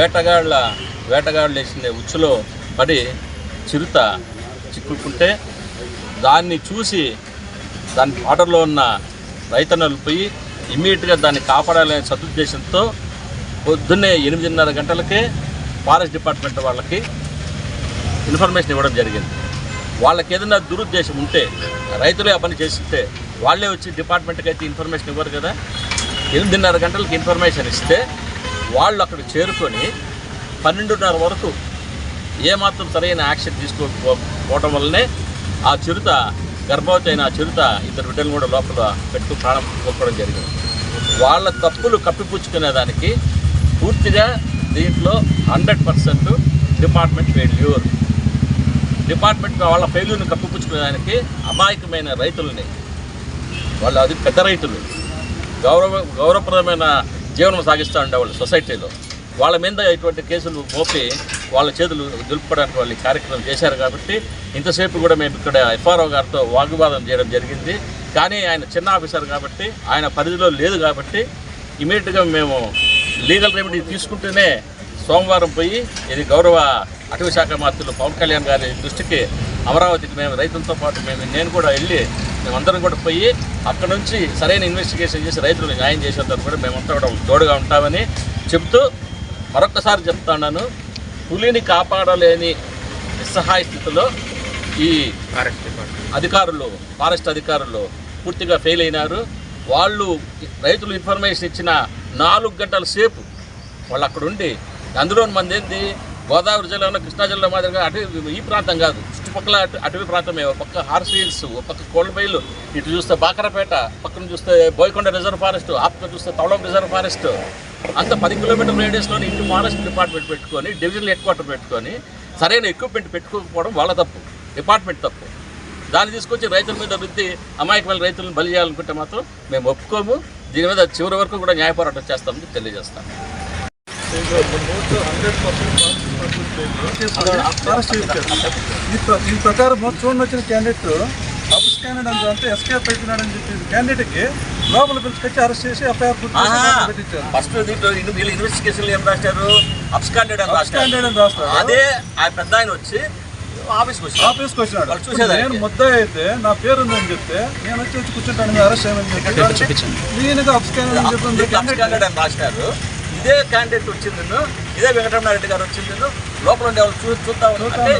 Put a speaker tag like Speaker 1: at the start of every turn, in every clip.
Speaker 1: వేటగాళ్ళ వేటగాళ్ళు వేసిన ఉచ్చులో పడి చిరుత చిక్కుకుంటే దాన్ని చూసి దాని వాటర్లో ఉన్న రైతన్నలు పోయి ఇమ్మీడియట్గా దాన్ని కాపాడాలనే సదుద్దేశంతో పొద్దున్నే ఎనిమిదిన్నర గంటలకే ఫారెస్ట్ డిపార్ట్మెంట్ వాళ్ళకి ఇన్ఫర్మేషన్ ఇవ్వడం జరిగింది. వాళ్ళకి ఏదైనా దురుద్దేశం ఉంటే రైతులే ఆ పని చేస్తుంటే వాళ్ళే వచ్చి డిపార్ట్మెంట్కి అయితే ఇన్ఫర్మేషన్ ఇవ్వరు కదా? ఎనిమిదిన్నర గంటలకి ఇన్ఫర్మేషన్ ఇస్తే వాళ్ళు అక్కడ చేరుకొని పన్నెండున్నర వరకు ఏమాత్రం సరైన యాక్షన్ తీసుకోకపోవడం వల్లనే ఆ చిరుత గర్భవతి అయిన ఆ చిరుత ఇద్దరు బిడ్డలు కూడా లోపల పెట్టు ప్రాణం కోల్పోవడం జరిగింది. వాళ్ళ తప్పులు కప్పిపుచ్చుకునే దానికి పూర్తిగా దీంట్లో hundred percent department failure department వాళ్ళ ఫెయిల్యూర్ని కప్పిపుచ్చుకునేదానికి అమాయకమైన రైతులని వాళ్ళు అది పెద్ద రైతులు. గౌరవ గౌరవప్రదమైన జీవనం సాగిస్తూ ఉండేవాళ్ళు సొసైటీలో. వాళ్ళ మీద ఇటువంటి కేసులు మోపి వాళ్ళ చేతులు దులుపుకోవడానికి వాళ్ళు కార్యక్రమం చేశారు కాబట్టి ఇంతసేపు కూడా మేము ఇక్కడ ఎఫ్ఆర్ఓ గారితో వాగ్వాదం చేయడం జరిగింది. కానీ ఆయన చిన్న ఆఫీసర్ కాబట్టి ఆయన పరిధిలో లేదు కాబట్టి ఇమీడియట్గా మేము లీగల్ రెమెడీ తీసుకుంటేనే సోమవారం పోయి ఇది గౌరవ అటవీ శాఖ మంత్రులు పవన్ కళ్యాణ్ గారి దృష్టికి అమరావతికి మేము రైతులతో పాటు మేము నేను కూడా వెళ్ళి మేమందరం కూడా పోయి అక్కడ నుంచి సరైన ఇన్వెస్టిగేషన్ చేసి రైతులకు న్యాయం చేసేందుకు కూడా మేమంతా కూడా తోడుగా ఉంటామని చెప్తూ మరొకసారి చెప్తున్నాను. పులిని కాపాడలేని నిస్సహాయ స్థితిలో ఈ అధికారులు ఫారెస్ట్ అధికారులు పూర్తిగా ఫెయిల్ అయినారు. వాళ్ళు రైతులు ఇన్ఫర్మేషన్ ఇచ్చిన నాలుగు గంటల సేపు వాళ్ళు అక్కడ ఉండి అందులో మంది ఏంటి గోదావరి జిల్లాలో కృష్ణా జిల్లా మాదిరిగా అటు ఈ ప్రాంతం కాదు. చుట్టుపక్కల అటు అటవీ ప్రాంతమే. ఒక పక్క హార్స్ హిల్స్ ఒక పక్క కోల్బైలు ఇటు చూస్తే బాకరపేట పక్కన చూస్తే బోయకొండ రిజర్వ్ ఫారెస్ట్ ఆ చూస్తే తవళం రిజర్వ్ ఫారెస్ట్. అంత పది కిలోమీటర్ రేడియస్లోని ఇంటి ఫారెస్ట్ డిపార్ట్మెంట్ పెట్టుకొని డివిజనల్ హెడ్ క్వార్టర్ పెట్టుకొని సరైన ఎక్విప్మెంట్ పెట్టుకోకపోవడం వాళ్ళ తప్పు. డిపార్ట్మెంట్ తప్పు. దాన్ని తీసుకొచ్చి రైతుల మీద వృద్ధి అమాయకమైన రైతులను బలి చేయాలనుకుంటే మాత్రం మేము ఒప్పుకోము. దీని మీద చివరి వరకు కూడా న్యాయ పోరాటం చేస్తామని తెలియజేస్తాం
Speaker 2: ఈ ప్ర- ఈ ప్రకారం చూడండి వచ్చిన క్యాండిడేట్ అప్స్ క్యాండిడేట్ అంటే ఎస్కేప్ అయిపోయినాడు అని చెప్పి క్యాండిడేట్కి లోపల పిలుచుకొచ్చి అరెస్ట్ చేసి ఎఫ్ఐఆర్ పెట్టించారు
Speaker 1: ఫస్ట్ దీంట్లో వీళ్ళు ఇన్వెస్టిగేషన్లు ఏం రాశారు అబ్స్కాండెడ్ అని రాశారు
Speaker 2: అని రాస్తారు
Speaker 1: అదే ఆ పెద్ద ఆయన వచ్చి ఆఫీస్కి వచ్చి
Speaker 2: ఆఫీస్కి వచ్చినాడు
Speaker 1: వాళ్ళు
Speaker 2: నేను ముద్ద అయితే నా పేరు ఉందని చెప్తే నేను వచ్చి వచ్చి కూర్చుంటాను అరెస్ట్ చేయమని చెప్పి క్లీన్గా అబ్స్కాండెడ్ అని చెప్పి
Speaker 1: అబ్స్కాండెడ్ అని రాసినారు ఇదే క్యాండిడేట్ వచ్చింది ఇదే వెంకటరమణారెడ్డి గారు వచ్చింది లోపల ఉండే వాళ్ళు చూ చూద్దామని అంటే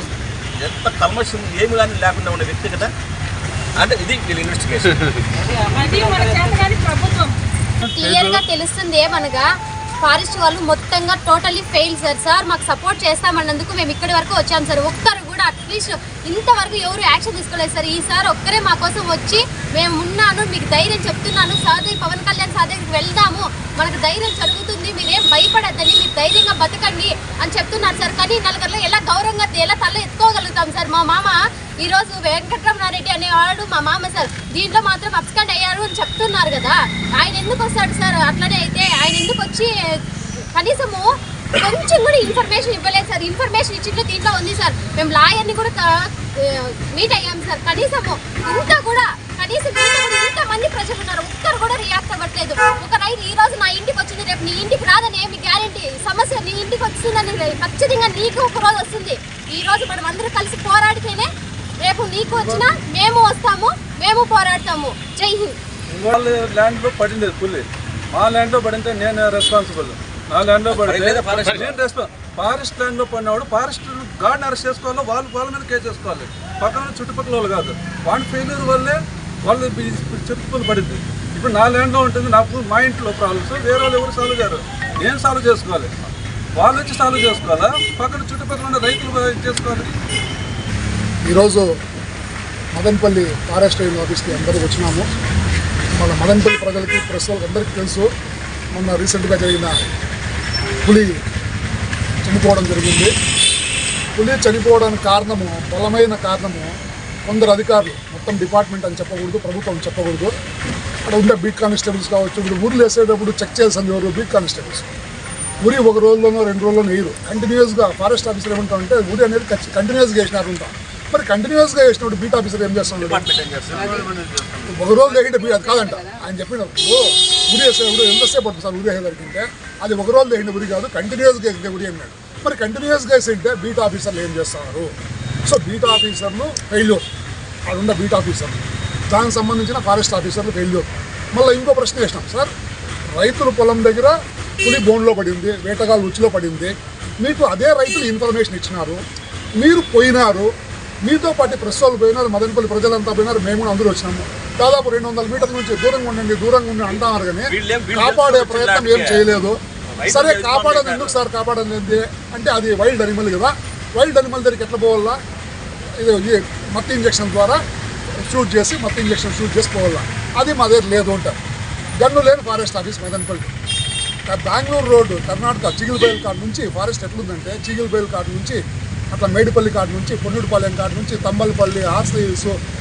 Speaker 1: ఎంత కల్మషం ఏమి కానీ లేకుండా ఉన్న వ్యక్తి కదా. అంటే ఇది వీళ్ళ ఇన్వెస్టిగేషన్
Speaker 3: తెలుస్తుంది ఏమనగా ఫారెస్ట్ వాళ్ళు మొత్తంగా టోటలీ ఫెయిల్ సార్. సార్ మాకు సపోర్ట్ చేస్తామన్నందుకు మేము ఇక్కడి వరకు వచ్చాం సార్. ఒక్కరు కూడా అట్లీస్ట్ ఇంతవరకు ఎవరు యాక్షన్ తీసుకోలేదు సార్. ఈసారి ఒక్కరే మా కోసం వచ్చి మేము ఉన్నాను మీకు ధైర్యం చెప్తున్నాను. సార్ పవన్ కళ్యాణ్ సార్ వెళ్దాము. మనకు ధైర్యం జరుగుతుంది మీరేం భయపడద్దని మీరు ధైర్యంగా బతకండి అని చెప్తున్నారు సార్. కానీ నలుగురిలో ఎలా గౌరవంగా ఎలా తల ఎత్తుకోగలుగుతాం సార్? మా మామ ఈరోజు వెంకటరమణారెడ్డి అనేవాడు మా మామ సార్. దీంట్లో మాత్రం అప్స్కండ్ అయ్యారు అని చెప్తున్నారు కదా. ఆయన ఎందుకు వస్తాడు సార్? అట్లనే అయితే ఆయన ఎందుకు వచ్చి కనీసము కొంచెం కూడా ఇన్ఫర్మేషన్ ఇవ్వలేదు సార్. ఇన్ఫర్మేషన్ ఇచ్చిందో దీంట్లో ఉంది సార్. మేము లాయర్ని కూడా మీట్ అయ్యాం సార్. కనీసము ఇంత కూడా కనీసం ఇంత కూడా మంది ప్రజలు ఉన్నారు. ఒక్కరు కూడా రియాక్ట్ అవ్వట్లేదు. ఒక రైతు ఈ రోజు నా ఇంటికి వచ్చింది రేపు నీ ఇంటికి రాదని ఏమి గ్యారంటీ సమస్య నీ ఇంటికి వస్తుందని ఖచ్చితంగా నీకు ఒక రోజు వస్తుంది. ఈ రోజు మనం అందరూ కలిసి పోరాడితేనే రేపు నీకు వచ్చినా మేము వస్తాము మేము పోరాడతాము. జై హింద్.
Speaker 2: వాళ్ళ ల్యాండ్లో పడింది పుల్లి మా ల్యాండ్లో పడితే నేను రెస్పాన్సిబుల్ నా ల్యాండ్లో పడితే ఫారెస్ట్ ల్యాండ్లో పడినవాడు ఫారెస్ట్ గార్డెన్ అరెస్ట్ చేసుకోవాలి? వాళ్ళు వాళ్ళ మీద కేసు చేసుకోవాలి పక్కన చుట్టుపక్కల వాళ్ళు కాదు. వాడి ఫెయిల్యూర్ వల్లే వాళ్ళు చుట్టుపక్కల పడింది. ఇప్పుడు నా ల్యాండ్లో ఉంటుంది నాకు మా ఇంట్లో ప్రాబ్లమ్స్ వేరే వాళ్ళు ఎవరు సాల్వ్ చేయరు. నేను సాల్వ్ చేసుకోవాలి. వాళ్ళు వచ్చి సాల్వ్ చేసుకోవాలా? పక్కన చుట్టుపక్కల ఉన్న రైతులు చేసుకోవాలి.
Speaker 4: ఈరోజు మదనపల్లి ఫారెస్ట్ రేంజ్ ఆఫీస్కి అందరూ వచ్చినాము. మన మదనపల్లి ప్రజలకి ప్రెస్ వాళ్ళకి అందరికీ తెలుసు. మొన్న రీసెంట్గా జరిగిన పులి చనిపోవడం జరిగింది. పులి చనిపోవడానికి కారణము బలమైన కారణము కొందరు అధికారులు మొత్తం డిపార్ట్మెంట్ అని చెప్పకూడదు ప్రభుత్వం చెప్పకూడదు. అక్కడ ఉండే బీట్ కానిస్టేబుల్స్ కావచ్చు ఇప్పుడు ఊర్లు వేసేటప్పుడు చెక్ చేయాల్సింది ఎవరు? Beat constables. ఉరి ఒక రోజులోనో రెండు రోజుల్లోనో వేయరు. కంటిన్యూస్గా ఫారెస్ట్ ఆఫీసర్ ఏమంటారంటే ఉరి అనేది కంటిన్యూస్గా వేసినారు ఉంటాం మరి కంటిన్యూస్గా వేసినప్పుడు బీట్ ఆఫీసర్ ఏం చేస్తున్నాడు
Speaker 1: డిపార్ట్మెంట్ ఏం చేస్తారు
Speaker 4: ఒక రోజు వేయండి అది కాదంట. ఆయన చెప్పిన ఓ ఉరి వేసేటప్పుడు ఎంతసేపు పడుతుంది సార్? ఉరి వేసేదానికి అంటే అది ఒక రోజు వేసిన ఉరి కాదు కంటిన్యూస్గా వేసిన ఉరి అన్నాడు. మరి కంటిన్యూస్గా వేసింటే బీట్ ఆఫీసర్లు ఏం చేస్తున్నారు సో బీట్ ఆఫీసర్లు ఫెయిల్యూర్ అక్కడ బీట్ ఆఫీసర్లు దానికి సంబంధించిన ఫారెస్ట్ ఆఫీసర్లు ఫెయిల్యూర్ మళ్ళీ ఇంకో ప్రశ్న వేసినాం సార్ రైతుల పొలం దగ్గర పులి బోన్లో పడింది వేటగాళ్ళు రుచిలో పడింది. మీకు అదే రైతులు ఇన్ఫర్మేషన్ ఇచ్చినారు. మీరు పోయినారు. మీతో పాటు ప్రెస్ వాళ్ళు పోయినారు మదనపల్లి ప్రజలంతా పోయినారు మేము కూడా అందరూ వచ్చినాము. దాదాపు రెండు వందల మీటర్ల నుంచి దూరంగా ఉండండి దూరంగా ఉండి అంటున్నారు కానీ కాపాడే ప్రయత్నం ఏం. చేయలేదు. సరే కాపాడదు. ఎందుకు సార్ కాపాడదు ఏంది అంటే అది వైల్డ్ అనిమల్ కదా. వైల్డ్ అనిమల్ దగ్గరికి ఎట్లా పోవాలా? ఇది మత్తు ఇంజక్షన్ ద్వారా షూట్ చేసి మత్తు ఇంజక్షన్ షూట్ చేసి పోవాలా? అది మా దగ్గర లేదు అంటారు. గన్ను లేని forest office Madanapalle. Bengaluru road Karnataka Chigilibayal కాడ నుంచి ఫారెస్ట్ ఎట్లుందంటే చిగిలిబయల్ కాడ నుంచి అట్లా మేడిపల్లి కాడ నుంచి పొన్నుడిపాలెం కాడ నుంచి తంబలపల్లి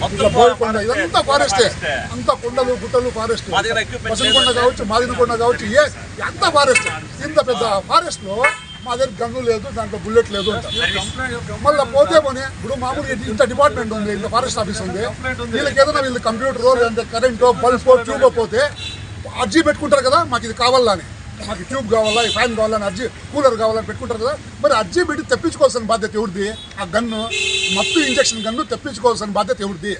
Speaker 4: ఇట్లా బోయకొండ
Speaker 1: ఫారెస్టే.
Speaker 4: ఇదంతా ఫారెస్టే. అంతా కొండలు గుట్టలు ఫారెస్ట్
Speaker 1: లేదు.
Speaker 4: కావచ్చు మాదినకొండ కావచ్చు ఏ ఎంత ఫారెస్ట్ ఇంత పెద్ద ఫారెస్ట్లో మా దగ్గర గన్ను లేదు దాంట్లో బుల్లెట్ లేదు మళ్ళీ పోతే పోనీ ఇప్పుడు మామూలుగా ఇంత డిపార్ట్మెంట్ ఉంది ఇంత ఫారెస్ట్ ఆఫీస్ ఉంది వీళ్ళకి ఏదైనా వీళ్ళు కంప్యూటర్ లేదంటే కరెంట్ బల్బ్ ట్యూబ్ పోతే అర్జీ పెట్టుకుంటారు కదా మాకు ఇది కావాలా అని మాకు ట్యూబ్ కావాలా ఈ ఫ్యాన్ కావాలని అర్జీ కూలర్ కావాలని పెట్టుకుంటారు కదా మరి అర్జీ పెట్టి తెప్పించుకోవాల్సిన బాధ్యత ఎవరిది? ఆ గన్ను మత్తు ఇంజక్షన్ గన్ను తెప్పించుకోవాల్సిన బాధ్యత ఎవరిది?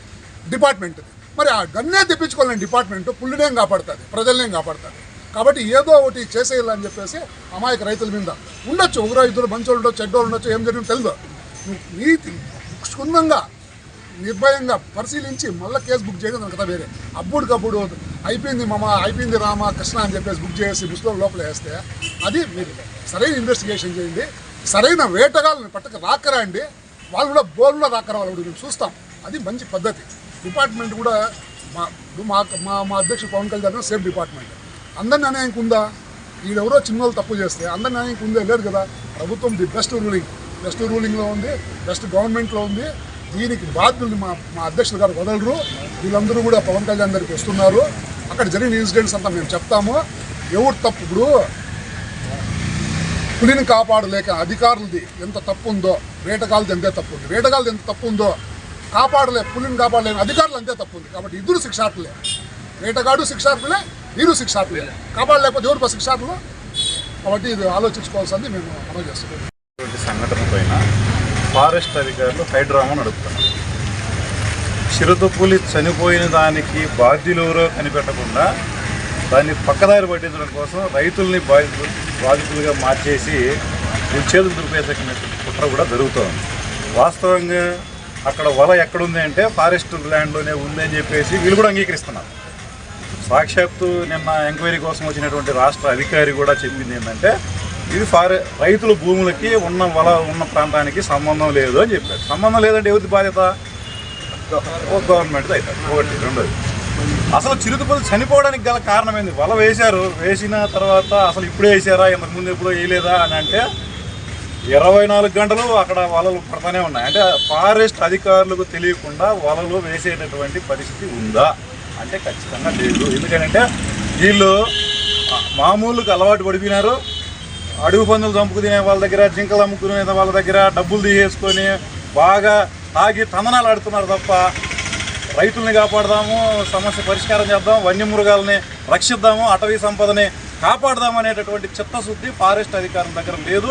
Speaker 4: డిపార్ట్మెంట్ మరి ఆ గన్నే తెప్పించుకోవాలని డిపార్ట్మెంట్ పుల్లునేం కాపాడుతుంది? ప్రజలనేం కాపాడుతుంది? కాబట్టి ఏదో ఒకటి చేసేయాలని చెప్పేసి అమాయక రైతుల మీద ఉండొచ్చు. ఒకరో ఇద్దరు మంచోళ్ళు ఉండొచ్చు చెడ్డోళ్ళు ఉండొచ్చు ఏం జరిగిందో తెలియదు నీతి క్షుణ్ణంగా నిర్భయంగా పరిశీలించి మళ్ళీ కేసు బుక్ చేయడం కదా వేరే. అప్పుడు అయిపోయింది మామ అయిపోయింది రామ కృష్ణ అని చెప్పేసి బుక్ చేసి బుస్లో లోపల వేస్తే అది మీరు సరైన ఇన్వెస్టిగేషన్ చేయండి సరైన వేటగాళ్ళని పట్టక రాకరండి వాళ్ళు కూడా బోర్లో రాకరా వాళ్ళు మేము చూస్తాం. అది మంచి పద్ధతి. డిపార్ట్మెంట్ కూడా మా మా మా అధ్యక్షుడు పవన్ కళ్యాణ్ సేఫ్ డిపార్ట్మెంట్. అందరిని అనేందుకు ఉందా ఈడెవరో చిన్నోళ్ళు తప్పు చేస్తే అందరిని అనేందుకు ఉందే లేదు కదా? ప్రభుత్వం ది బెస్ట్ రూలింగ్ బెస్ట్ రూలింగ్లో ఉంది బెస్ట్ గవర్నమెంట్లో ఉంది. దీనికి బాధ్యులు మా మా అధ్యక్షుడు గారు వదలరు. వీళ్ళందరూ కూడా పవన్ కళ్యాణ్ దగ్గరికి వస్తున్నారు. అక్కడ జరిగిన ఇన్సిడెంట్స్ అంతా మేము చెప్తాము. ఎవరు తప్పు ఇప్పుడు? పులిని కాపాడలేక అధికారులది ఎంత తప్పు ఉందో వేటగాళ్ళది ఎంతే తప్పు ఉంది వేటగాళ్ళది ఎంత తప్పు ఉందో కాపాడలే పులిని కాపాడలేని అధికారులు అంతే తప్పు ఉంది కాబట్టి ఇద్దరు శిక్షార్థులే. వేటగాడు శిక్షార్థులే వీరు శిక్షార్థులే. కాపాడలేకపోతే ఎవరు శిక్షార్థులు? కాబట్టి ఇది ఆలోచించుకోవాల్సింది మేము అమలు చేస్తున్నాం
Speaker 5: సంఘటన పైన ఫారెస్ట్ అధికారులు హైడ్రామా నడుపుతున్నారు. చిరుతపులి చనిపోయిన దానికి బాధ్యులెవరో కనిపెట్టకుండా దాన్ని పక్కదారి పట్టించడం కోసం రైతుల్ని బాధితు బాధితులుగా మార్చేసి వీళ్ళ చేతులు కుట్ర కూడా జరుగుతోంది. వాస్తవంగా అక్కడ వల ఎక్కడుంది అంటే ఫారెస్ట్ ల్యాండ్లోనే ఉంది అని చెప్పేసి వీళ్ళు కూడా అంగీకరిస్తున్నారు. సాక్షాత్తు నిన్న ఎంక్వైరీ కోసం వచ్చినటువంటి రాష్ట్ర అధికారి కూడా చెప్పింది ఏంటంటే ఇది ఫారె రైతుల భూములకి ఉన్న వల ఉన్న ప్రాంతానికి సంబంధం లేదు అని చెప్పారు. సంబంధం లేదంటే ఎవరి బాధ్యత? గవర్నమెంట్ అవుతుంది ఒకటి రెండోది. అసలు చిరుతపులు చనిపోవడానికి గల కారణం ఏంది? వల వేశారు. వేసిన తర్వాత అసలు ఇప్పుడే వేసారా? ఇంతకు ముందు ఎప్పుడో వేయలేదా అని అంటే ఇరవై నాలుగు గంటలు అక్కడ వలలు పడతానే ఉన్నాయి. అంటే ఫారెస్ట్ అధికారులకు తెలియకుండా వలలు వేసేటటువంటి పరిస్థితి ఉందా? అంటే ఖచ్చితంగా లేదు. ఎందుకంటే వీళ్ళు మామూలుగా అలవాటు పడిపోయినారు. అడుగు పందులు చంపుకు తినే వాళ్ళ దగ్గర జింకలు అమ్ముకునే వాళ్ళ దగ్గర డబ్బులు తీసేసుకొని బాగా ఆగి తందనాలు ఆడుతున్నారు తప్ప రైతుల్ని కాపాడదాము సమస్య పరిష్కారం చేద్దాం వన్యమృగాల్ని రక్షిద్దాము అటవీ సంపదని కాపాడదాం అనేటటువంటి చిత్తశుద్ధి ఫారెస్ట్ అధికారుల దగ్గర లేదు.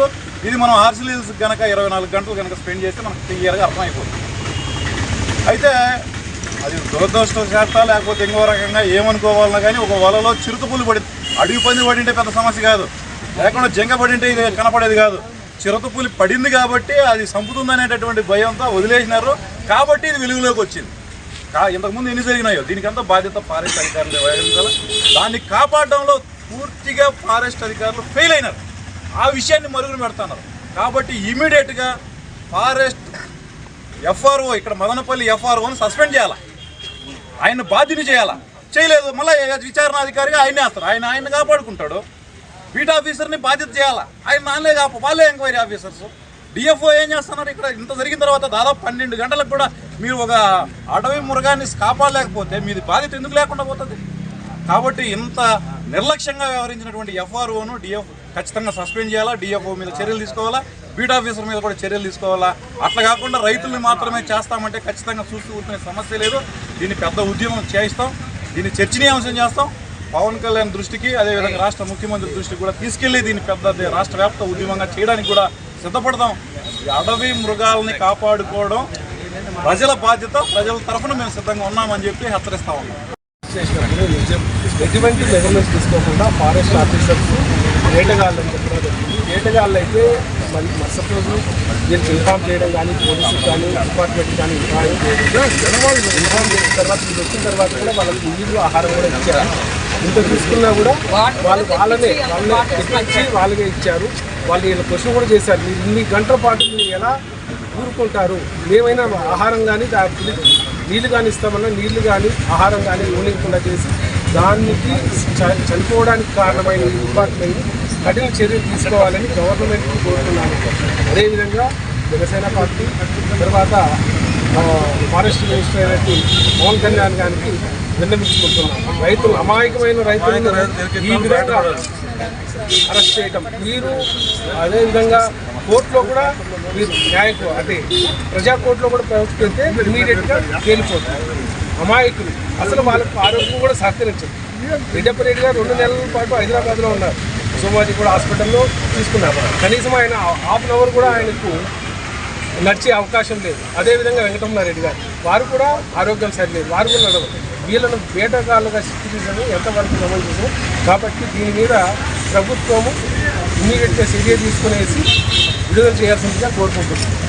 Speaker 5: ఇది మనం ఆర్సిలీస్ గనక ఇరవై నాలుగు గంటలు కనుక స్పెండ్ చేస్తే మనకు క్లియర్గా అర్థమైపోతుంది. అయితే అది దురదృష్టవశాత్తు లేకపోతే ఇంకో రకంగా ఏమనుకోవాలన్నా కానీ ఒక వలలో చిరుతపులు పడి అడవి పంది పడింటే పెద్ద సమస్య కాదు. లేకుండా జంగ పడింటే ఇది కనపడేది కాదు. చిరుతపులి పడింది కాబట్టి అది సంపుతుందనేటటువంటి భయంతో వదిలేసినారు. కాబట్టి ఇది వెలుగులోకి వచ్చింది. కా ఇంతకుముందు ఎన్ని జరిగినాయో? దీనికంతా బాధ్యత ఫారెస్ట్ అధికారులు వహించాలి. దాన్ని కాపాడడంలో పూర్తిగా ఫారెస్ట్ అధికారులు ఫెయిల్ అయినారు. ఆ విషయాన్ని మరుగున పెడుతున్నారు. కాబట్టి ఇమీడియట్గా ఫారెస్ట్ ఎఫ్ఆర్ఓ ఇక్కడ మదనపల్లి ఎఫ్ఆర్ఓని సస్పెండ్ చేయాలా? ఆయన బాధ్యత చేయాలా? చేయలేదు. మళ్ళీ విచారణాధికారిగా ఆయనే వేస్తారు. ఆయన ఆయన కాపాడుకుంటాడు. బీట్ ఆఫీసర్ని బాధ్యత చేయాలా? ఆయన నాన్నే కాపు వాళ్ళే ఎంక్వైరీ ఆఫీసర్స్. డిఎఫ్ఓ ఏం చేస్తున్నారు? ఇక్కడ ఇంత జరిగిన తర్వాత దాదాపు పన్నెండు గంటలకు కూడా మీరు ఒక అడవి మృగాన్ని కాపాడలేకపోతే మీది బాధ్యత ఎందుకు లేకుండా పోతుంది? కాబట్టి ఇంత నిర్లక్ష్యంగా వ్యవహరించినటువంటి ఎఫ్ఆర్ఓను డిఎఫ్ ఖచ్చితంగా సస్పెండ్ చేయాలా? డిఎఫ్ఓ మీద చర్యలు తీసుకోవాలా? బీట్ ఆఫీసర్ మీద కూడా చర్యలు తీసుకోవాలా? అట్లా కాకుండా రైతుల్ని మాత్రమే చేస్తామంటే ఖచ్చితంగా చూస్తూ కూర్చునే సమస్య లేదు. దీన్ని పెద్ద ఉద్యమం చేయిస్తాం. దీన్ని చర్చనీయాంశం చేస్తాం. పవన్ కళ్యాణ్ దృష్టికి అదేవిధంగా రాష్ట్ర ముఖ్యమంత్రి దృష్టికి కూడా తీసుకెళ్ళి దీన్ని పెద్ద రాష్ట్ర వ్యాప్త ఉద్యమంగా చేయడానికి కూడా సిద్ధపడదాం అడవి మృగాలని కాపాడుకోవడం ప్రజల బాధ్యత ప్రజల తరఫున మేము సిద్ధంగా ఉన్నామని చెప్పి హెచ్చరిస్తా ఉన్నాం.
Speaker 6: ఎటువంటి మెజర్మెంట్స్ తీసుకోకుండా ఫారెస్ట్ ఆఫీసర్స్ వేటగాళ్ళు అని చెప్పడం జరిగింది. వేటగాళ్ళు అయితే మరి మరుసటి రోజు వీళ్ళకి ఇన్ఫామ్ చేయడం కానీ పోలీసులకు కానీ డిపార్ట్మెంట్ కానీ ఇన్ఫామ్ చేయడం. ఇన్ఫామ్ చేసిన తర్వాత వీళ్ళు వచ్చిన తర్వాత కూడా వాళ్ళకి నీళ్ళు ఆహారం కూడా ఇచ్చారు. ఇంత తీసుకున్నా కూడా వాళ్ళు వాళ్ళనే వాళ్ళనే తెప్పించి వాళ్ళకే ఇచ్చారు. వాళ్ళు వీళ్ళ క్వశ్చన్ కూడా చేశారు. మీరు ఇన్ని గంటల పాటు మీరు ఎలా ఊరుకుంటారు? మేమైనా ఆహారం కానీ నీళ్ళు కానీ ఇస్తామన్నా నీళ్ళు కానీ ఆహారం కానీ ఇవ్వలేకుండా చేసి దానికి చనిపోవడానికి కారణమైన ఈ డిపార్ట్మెంట్ కఠిన చర్యలు తీసుకోవాలని గవర్నమెంట్కి కోరుతున్నాను. అదేవిధంగా జనసేన పార్టీ తర్వాత ఫారెస్ట్ మినిస్టర్ అయినట్టు పవన్ కళ్యాణ్ గారికి విన్నవించుకుంటున్నాం రైతులు అమాయకమైన రైతులను ఈ విధంగా అరెస్ట్ చేయటం. మీరు అదేవిధంగా కోర్టులో కూడా మీరు న్యాయకు అంటే ప్రజా కోర్టులో కూడా ప్రవేశపెడితే ఇమీడియట్గా తేలిపోతుంది అమాయకులు. అసలు వాళ్ళకు ఆరోగ్యం కూడా సహకరించదు. రెడ్డప్పరెడ్డి గారు రెండు నెలల పాటు హైదరాబాద్లో ఉన్నారు. సోమాజీ కూడా హాస్పిటల్లో తీసుకున్నారు. కనీసం ఆయన హాఫ్ అన్ అవర్ కూడా ఆయనకు నడిచే అవకాశం లేదు. అదేవిధంగా వెంకటరమణారెడ్డి గారు వారు కూడా ఆరోగ్యం సరిలేదు. వారు కూడా నడవరు వీళ్ళను వేటగాళ్ళుగా చిత్రీకరించడం ఎంతవరకు గమనించదు కాబట్టి దీని మీద ప్రభుత్వము ఇమీడియట్గా చర్య తీసుకునేసి విడుదల చేయాల్సిందిగా కోరుకుంటున్నాను